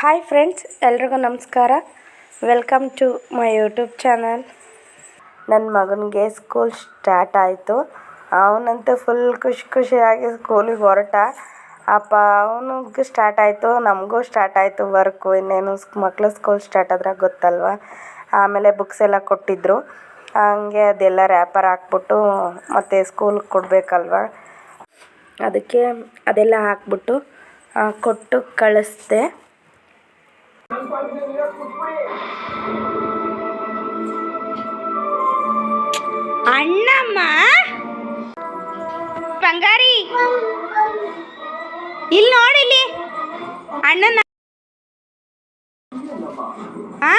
Hi friends ಎಲ್ರಿಗೂ ನಮಸ್ಕಾರ. Welcome to my YouTube channel ನನ್ನ ಮಗನಿಗೆ ಸ್ಕೂಲ್ ಸ್ಟಾರ್ಟ್ ಆಯಿತು. ಅವನಂತೂ ಫುಲ್ ಖುಷಿ ಖುಷಿಯಾಗಿ ಸ್ಕೂಲಿಗೆ ಹೊರಟ. ಅಪ್ಪ, ಅವನಿಗೆ ಸ್ಟಾರ್ಟ್ ಆಯಿತು, ನಮಗೂ ಸ್ಟಾರ್ಟ್ ಆಯಿತು ವರ್ಕು ಇನ್ನೇನು ಮಕ್ಕಳು ಸ್ಕೂಲ್ ಸ್ಟಾರ್ಟ್ ಆದ್ರೆ ಗೊತ್ತಲ್ವ? ಆಮೇಲೆ ಬುಕ್ಸ್ ಎಲ್ಲ ಕೊಟ್ಟಿದ್ದರು ಹಂಗೆ ಅದೆಲ್ಲ ರ್ಯಾಪರ್ ಹಾಕ್ಬಿಟ್ಟು ಮತ್ತು ಸ್ಕೂಲ್ಗೆ ಕೊಡಬೇಕಲ್ವ? ಅದಕ್ಕೆ ಅದೆಲ್ಲ ಹಾಕ್ಬಿಟ್ಟು ಕೊಟ್ಟು ಕಳಿಸ್ದೆ. ಅಣ್ಣಮ್ಮ? ಬಂಗಾರಿ? ಇಲ್ಲಿ ನೋಡಿ ಇಲ್ಲಿ. ಅಣ್ಣನ ಆ?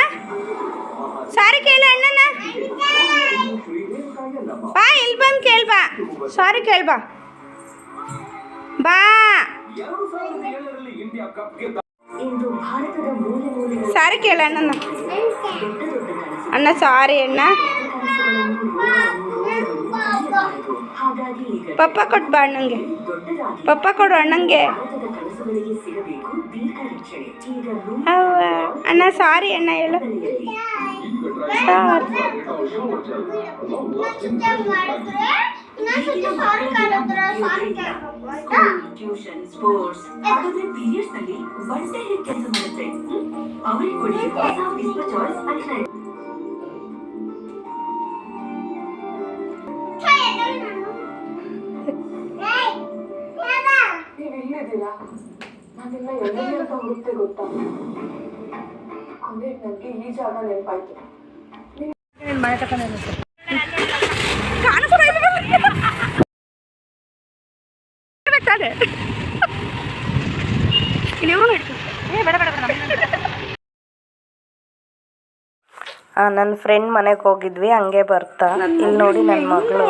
ಸಾರಿ ಕೇಳ ಅಣ್ಣನ. ಬಾ, ಇಲ್ಲಿ ಬಂದು ಕೇಳ್ಬಾ ಸಾರಿ ಕೇಳ್ಬಾ ಬಾ. ಸಾರಿ ಕೇಳ ಅಣ್ಣ ಅಣ್ಣ ಸಾರಿ ಅಣ್ಣ ಪಪ್ಪ ಕೊಟ್ಟು ಬಾ ಅಣ್ಣಂಗೆ ಪಪ್ಪ ಕೊಡು ಅಣ್ಣಂಗೆ ಅಣ್ಣ ಸಾರಿ ಅಣ್ಣ ಹೇಳು ಸಾರಿ ಟ್ಯೂಷನ್ ಸ್ಪೋರ್ಟ್ಸ್ ಹಾಗಾದ್ರೆ ಪೀರಿಯಡ್ಸ್ನಲ್ಲಿ ಬಂಟೆ ಹೇಗೆ ಕೆಲಸ ಮಾಡುತ್ತೆ ಅವರಿಗೆ ಕೊಡಿ ಹೊಸ ವಿಶ್ವ ಚಾಯ್ಸ್ ಅಲ್ಟ್ರಾ ನೀವು ಇಲ್ಲಿದ್ದೀರಾ ನಾನಿನ್ನ ಎಲ್ಲೆಲ್ಲಿ ಅಂತ ಹುಡುಕ್ತೆ ಗೊತ್ತಾ ಕೊನೆಗೆ ನನಗೆ ಈ ಜಾಗ ನೆನಪಾಯ್ತು ನನ್ನ ಫ್ರೆಂಡ್ ಮನೆಗೆ ಹೋಗಿದ್ವಿ ಹಂಗೆ ಬರ್ತಾ ಇಲ್ಲಿ ನೋಡಿ ನನ್ನ ಮಗಳು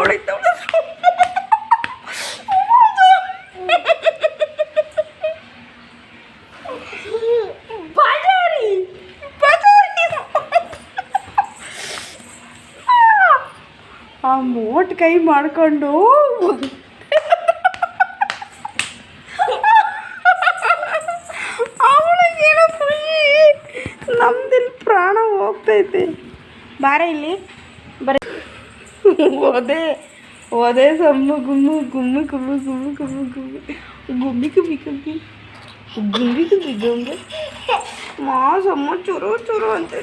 ಆ ಮೋಟ್ ಕೈ ಮಾಡ್ಕೊಂಡು ಯಾರ ಇಲ್ಲಿ? ಬರ ಓದೆ ಓದೆ ಸಮ್ಮು, ಗುಮ್ಮು ಗುಮ್ಮು ಗುಮ್ಮು ಗುಮ್ಮು ಗುಮ್ಮು, ಗುಮ್ಮಿ. ಗುಂಬಿ ಗುಬ್ಬಿ ಗುಬ್ಬಿ ಗುಂಬಿ ಗುಬ್ಬಿ ಗುಂಬಿ. ಮಾ, ಸಮ್ಮ, ಚುರು ಚುರು ಅಂತ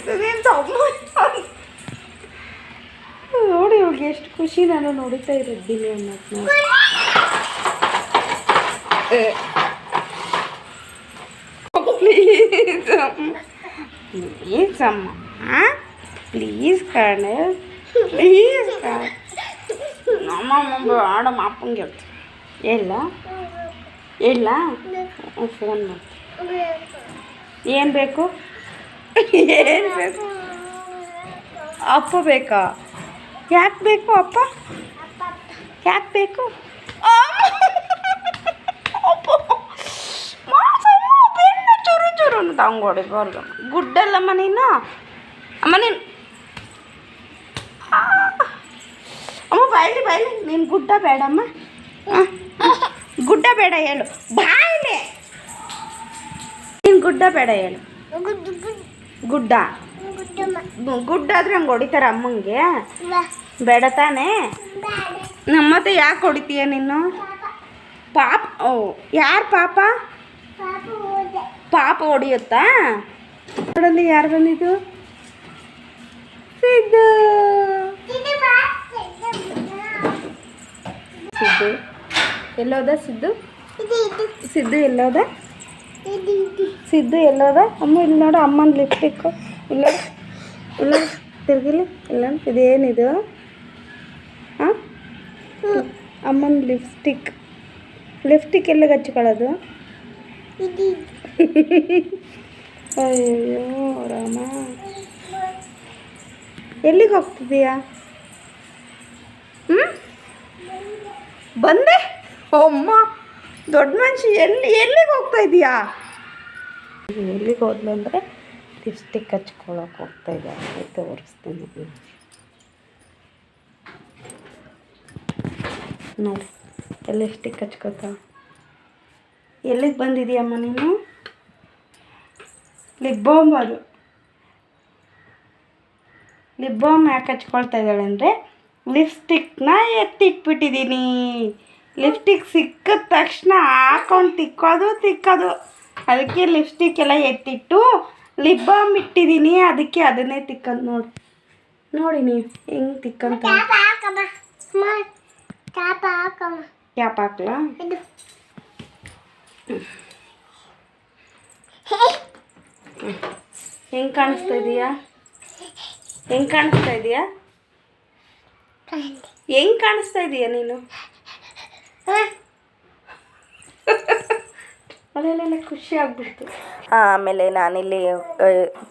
ನೋಡಿ ಅವ್ಳಿಗೆ ಎಷ್ಟು ಖುಷಿ ನಾನು ನೋಡುತ್ತಾ ಇರೋದಿಲ್ಲ ಅನ್ನೋದು ಪ್ಲೀಸ್ ಪ್ಲೀಸ್ ಅಮ್ಮ. ಹಾಂ ಪ್ಲೀಸ್ ಕಣೆ. ಪ್ಲೀಸ್ ಕಣೆ. ನಮ್ಮಮ್ಮ ಬೇಡಮ್ಮ ಅಪ್ಪಂಗೆ ಹೇಳ್ತೀನಿ. ಇಲ್ಲ? ಇಲ್ಲ? ಫೋನ್ ಮಾಡ್ತೀನಿ. ಏನು ಬೇಕು? ಏನು ಬೇಕು? ಅಪ್ಪ ಬೇಕಾ? ಯಾಕೆ ಬೇಕು ಅಪ್ಪ? ಯಾಕೆ ಬೇಕು? ಚುರು ಚುರು ಅಂತ ಹಂಗೆ ಹೊಡಿಬಾರ್ದು ಗುಡ್ಡಲ್ಲಮ್ಮ ನೀನು? ಅಮ್ಮ ನೀನು ಆ. ಅಮ್ಮ ಬಾಯ್ಲಿ ಬಾಯ್ಲಿ ನೀನು ಗುಡ್ಡ ಬೇಡಮ್ಮ. ಗುಡ್ಡ ಬೇಡ ಹೇಳು. ಬಾಯ್ಲಿ. ನೀನು ಗುಡ್ಡ ಬೇಡ ಹೇಳು. ಗುಡ್ಡ. ಗುಡ್ಡ ಆದ್ರೆ ಹಂಗೆ ಹೊಡಿತಾರ ಅಮ್ಮಂಗೆ? ಬೇಡ ತಾನೇ? ನಮ್ಮತ್ತೆ ಯಾಕೆ ಹೊಡಿತೀಯ ನೀನು? ಪಾಪ, ಓ, ಯಾರು ಪಾಪ? ಪಾಪ ಹೊಡಿಯುತ್ತಾ? ಯಾರು ಬಂದಿದ್ದು? ಸಿದ್ದು. ಎಲ್ಲೋದ? ಸಿದ್ದು? ಸಿದ್ದು ಎಲ್ಲೋದ? ಸಿದ್ದು ಎಲ್ಲೋದ? ಅಮ್ಮ ಇಲ್ಲಿ ನೋಡು ಅಮ್ಮನ ಲಿಪ್ಸ್ಟಿಕ್ಕು ಇಲ್ಲ. ಇಲ್ಲ. ತಿರ್ಗಿಲಿ. ಇಲ್ಲ. ಇದೇನಿದು? ಹಾಂ? ಅಮ್ಮನ ಲಿಪ್ಸ್ಟಿಕ್ ಲಿಪ್ಸ್ಟಿಕ್ ಎಲ್ಲಿಗೆ ಹಚ್ಕೊಳ್ಳೋದು? ಅಯ್ಯೋ ರಾಮ. ಎಲ್ಲಿಗೆ ಹೋಗ್ತಿದೀಯಾ ಹ್ಞೂ ಬಂದೆ? ಅಮ್ಮ, ದೊಡ್ಡ ಮನುಷ್ಯ ಎಲ್ಲಿ ಎಲ್ಲಿಗೆ ಹೋಗ್ತಾ ಇದೀಯಾ? ಎಲ್ಲಿಗೆ ಹೋದ್ಲು ಅಂದರೆ ಲಿಪ್ಸ್ಟಿಕ್ ಹಚ್ಕೊಳಕ್ಕೆ ಹೋಗ್ತಾ ಇದ್ದಾರೆ ತೋರಿಸ್ತೀನಿ. ನೋಡಿ ಲಿಪ್ಸ್ಟಿಕ್ ಹಚ್ಕೋತಾ? ಎಲ್ಲಿಗೆ ಬಂದಿದೀಯಮ್ಮ ನೀನು? ಲಿಪ್ ಬಾಮ್ ಅದು. ಲಿಪ್ ಯಾಕೆ ಹಚ್ಕೊಳ್ತಾ ಇದ್ದಾಳೆ ಅಂದರೆ ಲಿಪ್ಸ್ಟಿಕ್ನ ಎತ್ತಿಟ್ಬಿಟ್ಟಿದ್ದೀನಿ. ಲಿಪ್ಸ್ಟಿಕ್ ಸಿಕ್ಕಿದ ತಕ್ಷಣ ಹಾಕೊಂಡು ತಿಕ್ಕೋದು ತಿಕ್ಕೋದು. ಅದಕ್ಕೆ ಲಿಪ್ಸ್ಟಿಕ್ ಎಲ್ಲ ಎತ್ತಿಟ್ಟು ಲಿಪ್ ಬಾಮ್ ಇಟ್ಟಿದ್ದೀನಿ. ಅದಕ್ಕೆ ಅದನ್ನೇ ತಿಕ್ಕಂತ ನೋಡಿ. ನೋಡಿ ನೀವು ಹೆಂಗೆ ತಿಕ್ಕಂತ ಕ್ಯಾಪ್ ಹಾಕ್ಲಾ? ಹೆಂಗೆ ಕಾಣಿಸ್ತಾ ಇದೀಯಾ? ಹೆಂಗೆ ಕಾಣಿಸ್ತಾ ಇದೆಯಾ? ಹೆಂಗೆ ಕಾಣಿಸ್ತಾ ಇದೆಯಾ ನೀನು? ಖುಷಿ ಆಗ್ಬಿಡ್ತು. ಆಮೇಲೆ ನಾನಿಲ್ಲಿ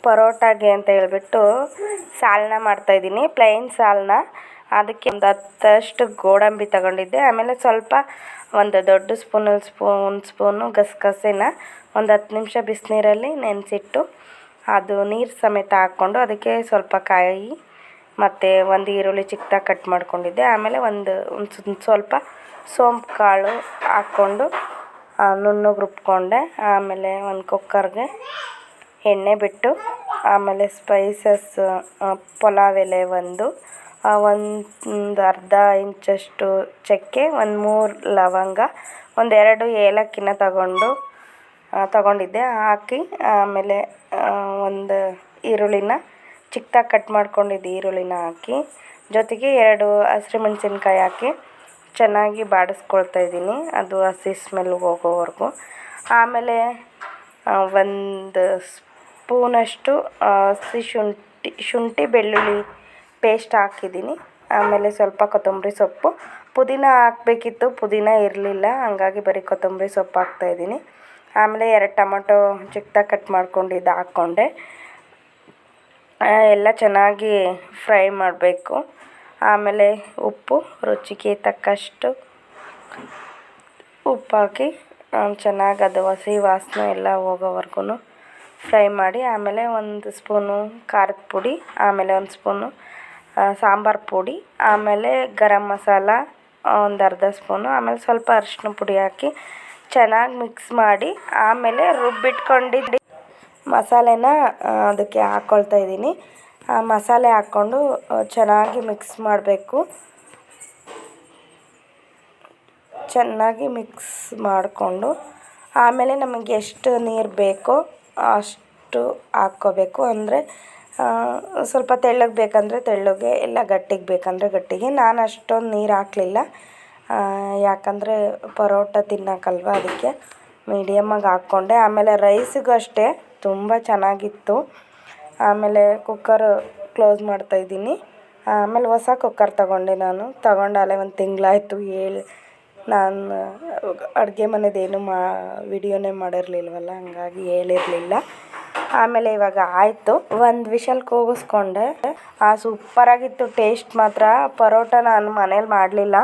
ಪರೋಟಾಗೆ ಅಂತ ಹೇಳ್ಬಿಟ್ಟು ಸಾಲನ್ನ ಮಾಡ್ತಾಯಿದ್ದೀನಿ ಪ್ಲೈನ್ ಸಾಲನ್ನ ಅದಕ್ಕೆ ಒಂದು ಹತ್ತಷ್ಟು ಗೋಡಂಬಿ ತಗೊಂಡಿದ್ದೆ. ಆಮೇಲೆ ಸ್ವಲ್ಪ ಒಂದು ದೊಡ್ಡ ಸ್ಪೂನಲ್ಲಿ ಸ್ಪೂನ್, ಸ್ಪೂನು ಗಸಗಸೆನ ಒಂದು ಹತ್ತು ನಿಮಿಷ ಬಿಸಿನೀರಲ್ಲಿ ನೆನೆಸಿಟ್ಟು ಅದು ನೀರು ಸಮೇತ ಹಾಕ್ಕೊಂಡು ಅದಕ್ಕೆ ಸ್ವಲ್ಪ ಕಾಯಿ ಮತ್ತು ಒಂದು ಈರುಳ್ಳಿ ಚಿಕ್ಕದಾಗಿ ಕಟ್ ಮಾಡ್ಕೊಂಡಿದ್ದೆ. ಆಮೇಲೆ ಒಂದು ಒಂದು ಸ್ವಲ್ಪ ಸೋಂಪು ಕಾಳು ಹಾಕ್ಕೊಂಡು ನುಣ್ಣಗೆ ರುಬ್ಕೊಂಡೆ. ಆಮೇಲೆ ಒಂದು ಕುಕ್ಕರ್ಗೆ ಎಣ್ಣೆ ಬಿಟ್ಟು, ಆಮೇಲೆ ಸ್ಪೈಸಸ್ ಪಲಾವ್ ಎಲೆ ಒಂದು ಒಂದು ಅರ್ಧ ಇಂಚಷ್ಟು ಚಕ್ಕೆ, ಒಂದು ಮೂರು ಲವಂಗ ಒಂದೆರಡು ಏಲಕ್ಕಿನ ತಗೊಂಡು ತಗೊಂಡಿದ್ದೆ. ಹಾಕಿ, ಆಮೇಲೆ ಒಂದು ಈರುಳ್ಳಿನ ಚಿಕ್ಕದಾಗಿ ಕಟ್ ಮಾಡ್ಕೊಂಡಿದ್ದ, ಈರುಳ್ಳಿನ ಹಾಕಿ. ಜೊತೆಗೆ ಎರಡು ಹಸಿಮೆಣ್ಸಿನ್ಕಾಯಿ ಹಾಕಿ ಚೆನ್ನಾಗಿ ಬಾಡಿಸ್ಕೊಳ್ತಾ ಇದ್ದೀನಿ. ಅದು ಹಸಿ ಸ್ಮೆಲ್ ಹೋಗೋವರೆಗೂ. ಆಮೇಲೆ ಒಂದು ಸ್ಪೂನಷ್ಟು ಹಸಿ ಶುಂಠಿ ಶುಂಠಿ ಬೆಳ್ಳುಳ್ಳಿ ಪೇಸ್ಟ್ ಹಾಕಿದ್ದೀನಿ. ಆಮೇಲೆ ಸ್ವಲ್ಪ ಕೊತ್ತಂಬರಿ ಸೊಪ್ಪು. ಪುದೀನ ಹಾಕಬೇಕಿತ್ತು, ಪುದೀನ ಇರಲಿಲ್ಲ, ಹಂಗಾಗಿ ಬರೀ ಕೊತ್ತಂಬರಿ ಸೊಪ್ಪು ಹಾಕ್ತಾಯಿದ್ದೀನಿ ಆಮೇಲೆ ಎರಡು ಟೊಮೊಟೊ ಚಿಕ್ಕದಾಗಿ ಕಟ್ ಮಾಡ್ಕೊಂಡಿದ್ದು ಹಾಕ್ಕೊಂಡೆ. ಎಲ್ಲ ಚೆನ್ನಾಗಿ ಫ್ರೈ ಮಾಡಬೇಕು. ಆಮೇಲೆ ಉಪ್ಪು, ರುಚಿಗೆ ತಕ್ಕಷ್ಟು ಉಪ್ಪು ಹಾಕಿ ಚೆನ್ನಾಗಿ ಅದು ಹಸಿ ವಾಸನೆ ಎಲ್ಲ ಹೋಗೋವರ್ಗು ಫ್ರೈ ಮಾಡಿ, ಆಮೇಲೆ ಒಂದು ಸ್ಪೂನು ಖಾರದ ಪುಡಿ, ಆಮೇಲೆ ಒಂದು ಸ್ಪೂನು ಸಾಂಬಾರು ಪುಡಿ, ಆಮೇಲೆ ಗರಂ ಮಸಾಲ ಒಂದು ಅರ್ಧ ಸ್ಪೂನು, ಆಮೇಲೆ ಸ್ವಲ್ಪ ಅರಿಶಿನ ಪುಡಿ ಹಾಕಿ ಚೆನ್ನಾಗಿ ಮಿಕ್ಸ್ ಮಾಡಿ, ಆಮೇಲೆ ರುಬ್ಬಿಟ್ಕೊಂಡಿದ್ದು ಮಸಾಲೆನ ಅದಕ್ಕೆ ಹಾಕ್ಕೊಳ್ತಾ ಇದ್ದೀನಿ. ಮಸಾಲೆ ಹಾಕ್ಕೊಂಡು ಚೆನ್ನಾಗಿ ಮಿಕ್ಸ್ ಮಾಡಬೇಕು. ಚೆನ್ನಾಗಿ ಮಿಕ್ಸ್ ಮಾಡಿಕೊಂಡು, ಆಮೇಲೆ ನಮಗೆ ಎಷ್ಟು ನೀರು ಬೇಕೋ ಅಷ್ಟು ಹಾಕ್ಕೋಬೇಕು. ಅಂದರೆ ಸ್ವಲ್ಪ ತೆಳ್ಳಗೆ ಬೇಕಂದರೆ ತೆಳ್ಳಗೆ, ಇಲ್ಲ ಗಟ್ಟಿಗೆ ಬೇಕಂದರೆ ಗಟ್ಟಿಗೆ. ನಾನು ಅಷ್ಟೊಂದು ನೀರು ಹಾಕಲಿಲ್ಲ. ಯಾಕಂದರೆ ಪರೋಟ ತಿನ್ನೋಕ್ಕಲ್ವ ಅದಕ್ಕೆ. ಮೀಡಿಯಮ್ಮಾಗಿ ಹಾಕ್ಕೊಂಡೆ. ಆಮೇಲೆ ರೈಸಿಗೂ ಅಷ್ಟೇ, ತುಂಬ ಚೆನ್ನಾಗಿತ್ತು. ಆಮೇಲೆ ಕುಕ್ಕರ್ ಕ್ಲೋಸ್ ಮಾಡ್ತಾಯಿದ್ದೀನಿ ಆಮೇಲೆ ಹೊಸ ಕುಕ್ಕರ್ ತಗೊಂಡೆ ನಾನು. ತಗೊಂಡಾಲೆ ಒಂದು ತಿಂಗಳಾಯ್ತು ಹೇಳಿ. ನಾನು, ಅಡುಗೆ ಮನೆದೇನು ಮಾ, ವಿಡಿಯೋನೇ ಮಾಡಿರಲಿಲ್ವಲ್ಲ, ಹಂಗಾಗಿ ಹೇಳಿರಲಿಲ್ಲ. ಆಮೇಲೆ ಇವಾಗ ಆಯಿತು. ಒಂದು ವಿಷಲ್ ಕೂಗಿಸ್ಕೊಂಡೆ. ಆ ಸೂಪರಾಗಿತ್ತು ಟೇಸ್ಟ್ ಮಾತ್ರ. ಪರೋಟ ನಾನು ಮನೇಲಿ ಮಾಡಲಿಲ್ಲ.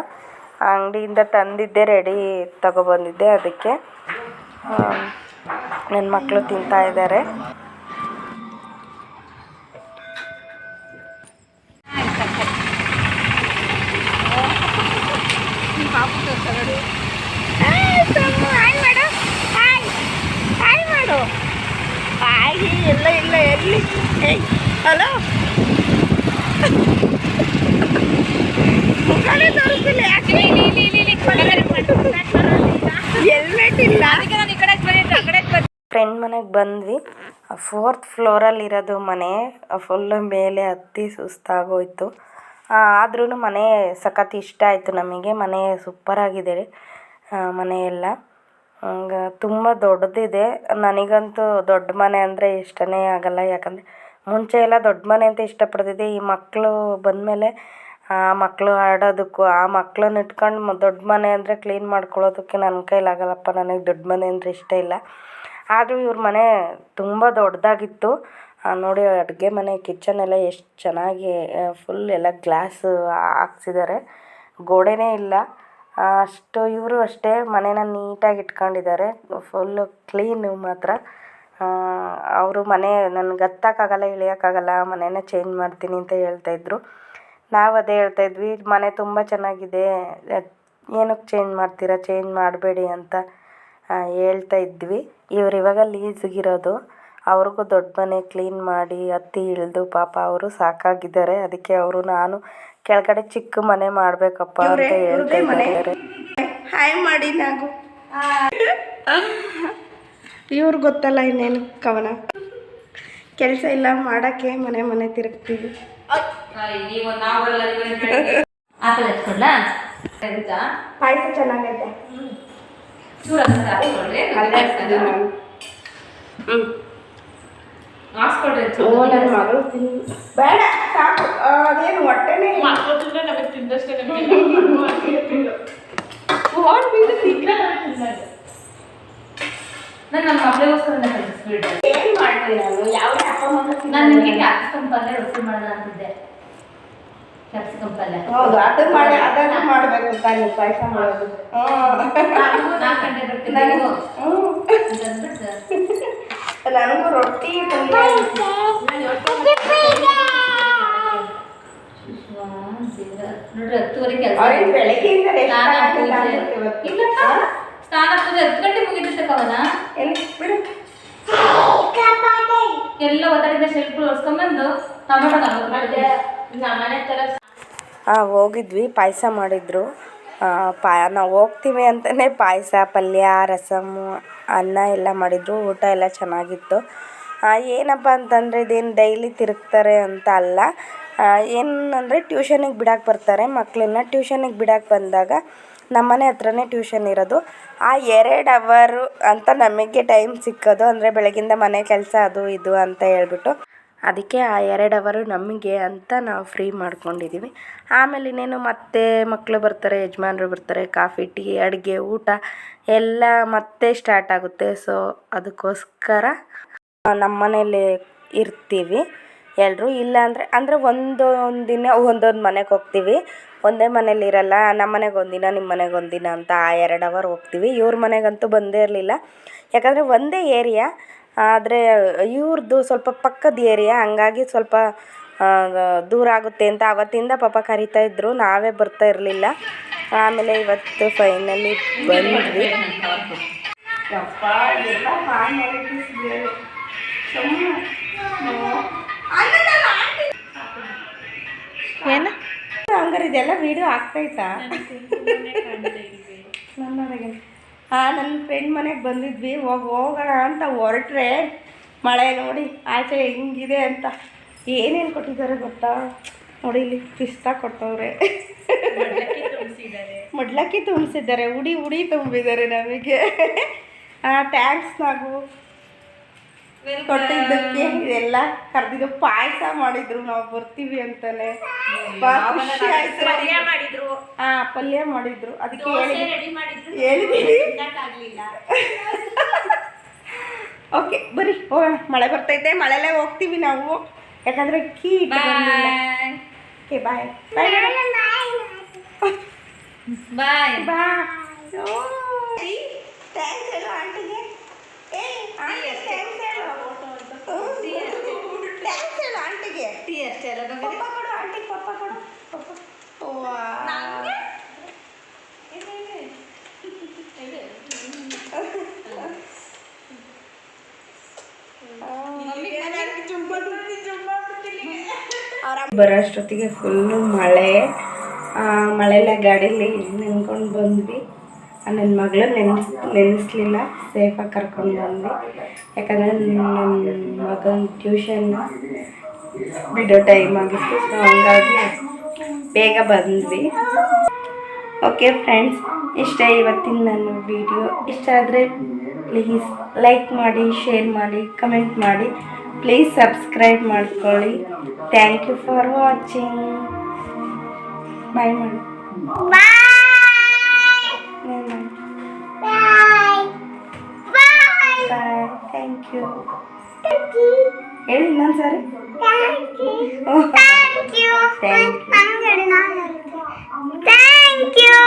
ಅಂಗಡಿಯಿಂದ ತಂದಿದ್ದೆ ರೆಡಿ ತಗೊಬಂದಿದ್ದೆ ಅದಕ್ಕೆ. ನನ್ನ ಮಕ್ಕಳು ತಿಂತಾ ಇದ್ದಾರೆ ಎಲ್ಲ ಇಲ್ಲ ಎಲ್ಲಿ? ಹಲೋ? ಮುಖಾನೇ ತೋರಿಸ್ತಿಲ್ಲ ಯಾಕೆ? ಹೆಲ್ಮೆಟ್ ಇಲ್ಲ. ಫ್ರೆಂಡ್ ಮನೆಗೆ ಬಂದ್ವಿ. ಫೋರ್ತ್ ಫ್ಲೋರಲ್ಲಿ ಇರೋದು ಮನೆ. ಫುಲ್ ಮೇಲೆ ಹತ್ತಿ ಸುಸ್ತಾಗೋಯ್ತು. ಆದ್ರೂ ಮನೆ ಸಖತ್ ಇಷ್ಟ ಆಯಿತು ನಮಗೆ. ಮನೆ ಸೂಪರಾಗಿದೆ ಮನೆ ಎಲ್ಲ. ಹಂಗ ತುಂಬ ದೊಡ್ಡದಿದೆ. ನನಗಂತೂ ದೊಡ್ಡ ಮನೆ ಅಂದರೆ ಇಷ್ಟನೇ ಆಗಲ್ಲ. ಯಾಕಂದರೆ ಮುಂಚೆ ಎಲ್ಲ ದೊಡ್ಡ ಮನೆ ಅಂತ ಇಷ್ಟಪಡ್ತಿದ್ದೆ. ಈ ಮಕ್ಕಳು ಬಂದಮೇಲೆ ಆ ಮಕ್ಕಳು ಆಡೋದಕ್ಕೂ, ಆ ಮಕ್ಳನ್ನ ಇಟ್ಕೊಂಡು ದೊಡ್ಡ ಮನೆ ಅಂದರೆ ಕ್ಲೀನ್ ಮಾಡ್ಕೊಳ್ಳೋದಕ್ಕೆ ನನ್ನ ಕೈಲಾಗಲ್ಲಪ್ಪ. ನನಗೆ ದೊಡ್ಡ ಮನೆ ಅಂದರೆ ಇಷ್ಟ ಇಲ್ಲ. ಆದರೂ ಇವ್ರ ಮನೆ ತುಂಬ ದೊಡ್ಡದಾಗಿತ್ತು. ನೋಡಿ ಅಡುಗೆ ಮನೆ ಕಿಚನ್ ಎಲ್ಲ ಎಷ್ಟು ಚೆನ್ನಾಗಿ ಫುಲ್ ಎಲ್ಲ ಗ್ಲಾಸ್ ಹಾಕ್ಸಿದ್ದಾರೆ. ಗೋಡೆನೇ ಇಲ್ಲ. ಅಷ್ಟು ಇವರು ಅಷ್ಟೇ ಮನೇನ ನೀಟಾಗಿ ಇಟ್ಕೊಂಡಿದ್ದಾರೆ. ಫುಲ್ಲು ಕ್ಲೀನು ಮಾತ್ರ. ಅವರು ಮನೆ ನನಗೆ ಹತ್ತಕ್ಕಾಗಲ್ಲ ಇಳಿಯೋಕ್ಕಾಗಲ್ಲ, ಮನೇನ ಚೇಂಜ್ ಮಾಡ್ತೀನಿ ಅಂತ ಹೇಳ್ತಾಯಿದ್ರು ನಾವು ಅದೇ ಹೇಳ್ತಾಯಿದ್ವಿ ಮನೆ ತುಂಬ ಚೆನ್ನಾಗಿದೆ ಏನಕ್ಕೆ ಚೇಂಜ್ ಮಾಡ್ತೀರಾ ಚೇಂಜ್ ಮಾಡಬೇಡಿ ಅಂತ ಹೇಳ್ತಾ ಇದ್ವಿ. ಇವ್ರು ಇವಾಗ ಲೀಸಿಗಿರೋದು ಅವ್ರಿಗೂ ದೊಡ್ಡ ಮನೆ ಕ್ಲೀನ್ ಮಾಡಿ ಅತ್ತಿ ಇಳಿದು ಪಾಪ ಅವರು ಸಾಕಾಗಿದ್ದಾರೆ. ಅದಕ್ಕೆ ಅವರು ನಾನು ಕೆಳಗಡೆ ಚಿಕ್ಕ ಮನೆ ಮಾಡಬೇಕಪ್ಪ ಅಂತ ಹೇಳ್ತಾ ಇದ್ದಾರೆ. ಹಾಯ್ ಮಾಡಿ ನಾಗು. ಇವ್ರು ಗೊತ್ತಲ್ಲ ಇನ್ನೇನು ಕವನ? ಕೆಲಸ ಇಲ್ಲ ಮಾಡೋಕ್ಕೆ ಮನೆ ಮನೆ ತಿರುಗ್ತೀವಿ. ಪಾಯಸ ಚೆನ್ನಾಗೈತೆ. ಹ್ಞೂ ಹಾಕ್ಸ್ಕೊಡ್ರಿ ಓ ನನ್ನ ಮಗಳು ತಿನ್ ಬೇಡ ಸಾಕು. ಅದೇನು ಹೊಟ್ಟೆನೇ. ನಾನು ನಮ್ಮ ಮಗಳಿಗೋಸ್ಕರ ಸ್ವೀಟ್ ಏನ್ ಮಾಡ್ಲಿ ನಾನು? ಯಾವ ಅಪ್ಪ ಮಗ ನಾನು ನಿಮಗೆ ಕ್ಯಾಪ್ಸಿಕಮ್ ಪಲ್ಯ ರೊಟ್ಟಿ ಮಾಡೋಣ ಅಂತಿದ್ದೆ. ಕ್ಯಾಪ್ಸಿಕಮ್ ಪಲ್ಯ. ಹೌದು ಅದು ಮಾಡಿ ಅದನ್ನು ಮಾಡಬೇಕು ನೀವು ಪಾಯಸ ಮಾಡೋದು. ಹ್ಞೂ ನಾಲ್ಕು ಗಂಟೆ ನನಗೂ. ನೀವು ಹ್ಞೂ ಅಂತ ನನಗೂ ರೊಟ್ಟಿ ಪಲ್ಯ ನೋಡ್ರಿ ಹತ್ತುವರೆ ಕೆಲಸ ಅವ್ರಿಗೆ ಬೆಳಗ್ಗೆಯಿಂದ rest ಸ್ನಾನ ಪೂಜೆ ಅನ್ಸುತ್ತೆ ಇವತ್ತು. ಇಲ್ಲಪ್ಪ ಸ್ನಾನ ಪೂಜೆ ಹತ್ತು ಗಂಟೆ ಮುಗಿದಿರ್ತಕ್ಕವನ ಕವನ ಎಲ್ಲಿ? ಬಿಡು. ಎಲ್ಲ ಒತ್ತಡದಿಂದ ಶೆಲ್ಫ್ಗಳು ಒರ್ಸ್ಕೊಂಬಂದು ಟೊಮೆಟೊ ನಮ್ಮನೆ ತರ ಹಾಂ ಹೋಗಿದ್ವಿ ಪಾಯಸ ಮಾಡಿದ್ರು. ಪಾ, ನಾವು ಹೋಗ್ತೀವಿ ಅಂತಲೇ ಪಾಯಸ, ಪಲ್ಯ ರಸಮ್ಮು ಅನ್ನ ಎಲ್ಲ ಮಾಡಿದ್ರು. ಊಟ ಎಲ್ಲ ಚೆನ್ನಾಗಿತ್ತು. ಏನಪ್ಪ ಅಂತಂದರೆ ಇದೇನು ಡೈಲಿ ತಿರುಗ್ತಾರೆ ಅಂತ ಅಲ್ಲ. ಏನಂದರೆ ಟ್ಯೂಷನಿಗೆ ಬಿಡಕ್ಕೆ ಬರ್ತಾರೆ ಮಕ್ಕಳನ್ನ ಟ್ಯೂಷನಿಗೆ ಬಿಡಕ್ಕೆ ಬಂದಾಗ ನಮ್ಮನೆ ಹತ್ರನೇ ಟ್ಯೂಷನ್ ಇರೋದು. ಆ ಎರಡು ಅವರು ಅಂತ ನಮಗೆ ಟೈಮ್ ಸಿಕ್ಕೋದು. ಅಂದರೆ ಬೆಳಗಿಂದ ಮನೆ ಕೆಲಸ ಅದು ಇದು ಅಂತ ಹೇಳ್ಬಿಟ್ಟು. ಅದಕ್ಕೆ ಆ ಎರಡು ಅವರು ನಮಗೆ ಅಂತ ನಾವು ಫ್ರೀ ಮಾಡ್ಕೊಂಡಿದ್ದೀವಿ ಆಮೇಲೆ ಇನ್ನೇನು ಮತ್ತೆ ಮಕ್ಕಳು ಬರ್ತಾರೆ, ಯಜಮಾನ್ರು ಬರ್ತಾರೆ, ಕಾಫಿ, ಟೀ, ಅಡುಗೆ, ಊಟ ಎಲ್ಲ ಮತ್ತೆ ಸ್ಟಾರ್ಟ್ ಆಗುತ್ತೆ. ಸೊ ಅದಕ್ಕೋಸ್ಕರ ನಮ್ಮ ಮನೇಲಿ ಇರ್ತೀವಿ ಎಲ್ಲರೂ ಇಲ್ಲ ಅಂದರೆ ಅಂದರೆ ಒಂದೊಂದು ದಿನ, ಒಂದೊಂದು ಮನೆಗೆ ಹೋಗ್ತೀವಿ. ಒಂದೇ ಮನೇಲಿ ಇರಲ್ಲ, ನಮ್ಮ ಮನೆಗೆ ಒಂದಿನ, ನಿಮ್ಮ ಮನೆಗೆ ಒಂದಿನ ಅಂತ ಆ ಎರಡು ಅವರ್ ಹೋಗ್ತೀವಿ. ಇವ್ರ ಮನೆಗಂತೂ ಬಂದೇ ಇರಲಿಲ್ಲ. ಯಾಕಂದರೆ ಒಂದೇ ಏರಿಯಾ ಆದರೆ ಇವ್ರದ್ದು ಸ್ವಲ್ಪ ಪಕ್ಕದ ಏರಿಯಾ ಹಂಗಾಗಿ ಸ್ವಲ್ಪ ದೂರ ಆಗುತ್ತೆ ಅಂತ ಅವತ್ತಿಂದ ಪಾಪ ಕರಿತಾ ಇದ್ದರು ನಾವೇ ಬರ್ತಾ ಇರಲಿಲ್ಲ. ಆಮೇಲೆ ಇವತ್ತು ಫೈನಲಿ ಬಂದ್ವಿ. ಏನು? ಹಂಗಾರೆ ಇದೆಲ್ಲ ವಿಡಿಯೋ ಆಗ್ತೈತಾ ನನ್ನ ಫ್ರೆಂಡ್ ಮನೆಗೆ ಬಂದಿದ್ವಿ ಹೋಗಿ ಹೋಗೋಣ ಅಂತ ಹೊರಟ್ರೆ ಮಳೆ ನೋಡಿ ಆಚೆ ಹಿಂಗಿದೆ ಅಂತ. ಏನೇನು ಕೊಟ್ಟಿದ್ದಾರೆ ಗೊತ್ತಾ? ನೋಡಿ ಇಲ್ಲಿ ಪಿಸ್ತಾ ಕೊಟ್ಟವ್ರೆ. ಮಡ್ಲಕ್ಕಿ ತುಂಬಿಸಿದ್ದಾರೆ. ಉಡಿ ಉಡಿ ತುಂಬಿದ್ದಾರೆ ನಮಗೆ. ಹಾಂ ಥ್ಯಾಂಕ್ಸ್ ನಾವು ಕೊಟ್ಟಿದ್ದಕ್ಕೆ ಇದೆಲ್ಲ ಕರೆದಿದ್ದು ಪಾಯಸ ಮಾಡಿದ್ರು ನಾವು ಬರ್ತೀವಿ ಅಂತಾನೆ. ಆಯ್ತು ಹಾ ಪಲ್ಯ ಮಾಡಿದ್ರು. ಅದಕ್ಕೆ ಹೇಳಿ ಹೇಳಿದೀವಿ. ಓಕೆ ಬರಿ ಓ ಮಳೆ ಬರ್ತೈತೆ ಮಳೆಲೇ ಹೋಗ್ತೀವಿ ನಾವು. ಯಾಕಂದ್ರೆ key okay bye bye bye bye thanks ಹೇಳು ಆಂಟಿಗೆ ಥ್ಯಾಂಕ್ಸ್ ಹೇಳು ಆಂಟಿಗೆ. ಪಪ್ಪ ಕೊಡು ಆಂಟಿ ಪಪ್ಪ ಕೊಡು. ಪಪ್ಪ. ಬರೋಷ್ಟೊತ್ತಿಗೆ ಫುಲ್ಲು ಮಳೆ. ಮಳೆಲ್ಲ ಗಾಡೀಲಿ ನೆನ್ಕೊಂಡು ಬಂದ್ವಿ. ನನ್ನ ಮಗಳು ನೆನೆಸ್, ನೆನೆಸ್ಲಿಲ್ಲ ಸೇಫಾಗಿ ಕರ್ಕೊಂಡು ಬಂದ್ವಿ. ಯಾಕಂದರೆ ನನ್ನ ಮಗನ ಟ್ಯೂಷನ್ ಬಿಡೋ ಟೈಮ್ ಆಗಿತ್ತು ಸೊ ಹಂಗಾಗಿ ಬೇಗ ಬಂದ್ವಿ. ಓಕೆ ಫ್ರೆಂಡ್ಸ್ ಇಷ್ಟ ಇವತ್ತಿನ ನನ್ನ ವಿಡಿಯೋ ಇಷ್ಟ ಆದರೆ ಪ್ಲೀಸ್ ಲೈಕ್ ಮಾಡಿ ಶೇರ್ ಮಾಡಿ ಕಮೆಂಟ್ ಮಾಡಿ. ಪ್ಲೀಸ್ ಸಬ್ಸ್ಕ್ರೈಬ್ ಮಾಡ್ಕೊಳ್ಳಿ. Thank you for watching bye ಮಾಡಿ ಥ್ಯಾಂಕ್ ಯು ಹೇಳಿ ಇನ್ನೊಂದು ಸಾರಿ. Thank you